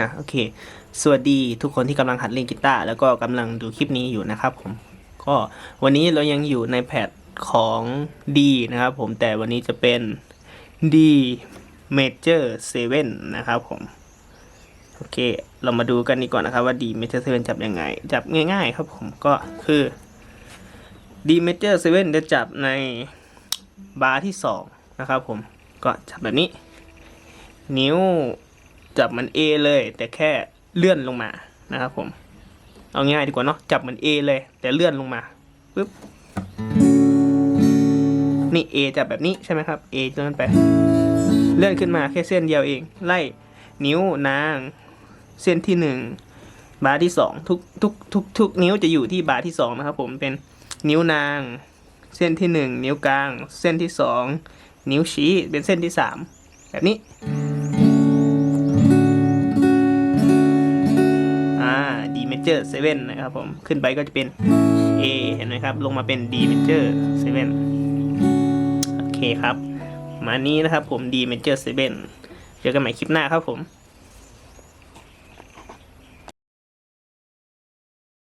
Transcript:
่ะโอเค สวัสดีทุกคนที่กำลังหัดเล่นกีตาร์แล้วก็กำลังดูคลิปนี้อยู่นะครับผม ก็วันนี้เรายังอยู่ในแพทของ D นะครับผมแต่วันนี้จะเป็น D Major 7 นะครับผม โอเค เรามาดูกันดีก่อนนะครับว่า D Major 7 จับยังไง จับง่ายๆครับผมก็คือ D Major 7 จะจับในบาร์ที่ 2 นะครับผมก็จับแบบนี้ นิ้ว จับเหมัน A เลย แต่แค่เลื่อนลงมานะครับผม เอาง่ายดีกว่าเนาะจับเหมือน A เลย แต่เลื่อนลงมาปึ๊บนี่ A จับแบบนี้ใช่ไหมครับ A เลื่อนไป เลื่อนขึ้นมาแค่เส้นเดียวเอง ไล่นิ้วนาง เส้นที่หนึ่งบาร์ที่สองทุกทุกทุกทุกนิ้วจะอยู่ที่บาร์ที่สองนะครับผมเป็นนิ้วนาง เส้นที่หนึ่งนิ้วกลาง เส้นที่สองนิ้วชี้เป็นเส้นที่สามแบบนี้ major 7นะครับผม ขึ้นไปก็จะเป็น A เห็นไหมครับ ลงมาเป็น D major 7โอเคครับ มานี้นะครับผม D major 7เจอกันใหม่คลิปหน้าครับผม